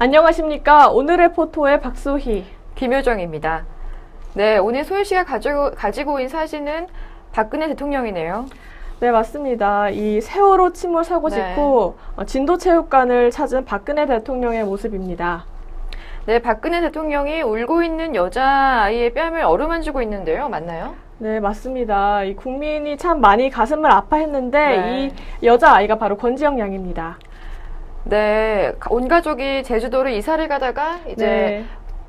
안녕하십니까. 오늘의 포토의 박소희. 김효정입니다. 네, 오늘 소희 씨가 가지고, 가지고 온 사진은 박근혜 대통령이네요. 네, 맞습니다. 이 세월호 침몰 사고 네. 직후 어, 진도체육관을 찾은 박근혜 대통령의 모습입니다. 네, 박근혜 대통령이 울고 있는 여자아이의 뺨을 어루만지고 있는데요. 맞나요? 네, 맞습니다. 이 국민이 참 많이 가슴을 아파했는데 네. 이 여자 아이가 바로 권지영 양입니다. 네, 온 가족이 제주도로 이사를 가다가 이제 네.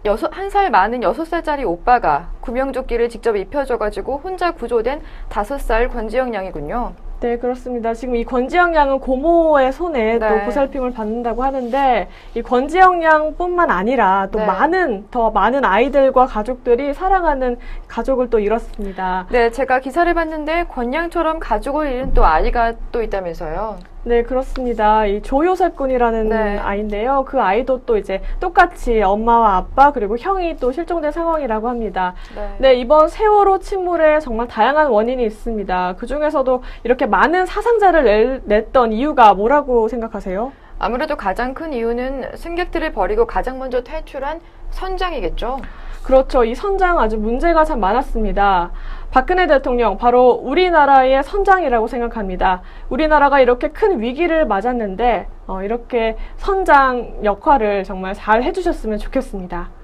여섯, 한 살 많은 여섯 살짜리 오빠가 구명조끼를 직접 입혀줘가지고 혼자 구조된 다섯 살 권지영 양이군요. 네, 그렇습니다. 지금 이 권지영 양은 고모의 손에 네. 또 보살핌을 받는다고 하는데 이 권지영 양뿐만 아니라 또 네. 많은 더 많은 아이들과 가족들이 사랑하는 가족을 또 잃었습니다. 네, 제가 기사를 봤는데 권양처럼 가족을 잃은 또 아이가 또 있다면서요. 네, 그렇습니다. 이 조요셉 군이라는 네. 아이인데요. 그 아이도 또 이제 똑같이 엄마와 아빠 그리고 형이 또 실종된 상황이라고 합니다. 네. 네, 이번 세월호 침몰에 정말 다양한 원인이 있습니다. 그 중에서도 이렇게 많은 사상자를 낼- 냈던 이유가 뭐라고 생각하세요? 아무래도 가장 큰 이유는 승객들을 버리고 가장 먼저 탈출한 선장이겠죠. 그렇죠. 이 선장 아주 문제가 참 많았습니다. 박근혜 대통령, 바로 우리나라의 선장이라고 생각합니다. 우리나라가 이렇게 큰 위기를 맞았는데, 어, 이렇게 선장 역할을 정말 잘 해주셨으면 좋겠습니다.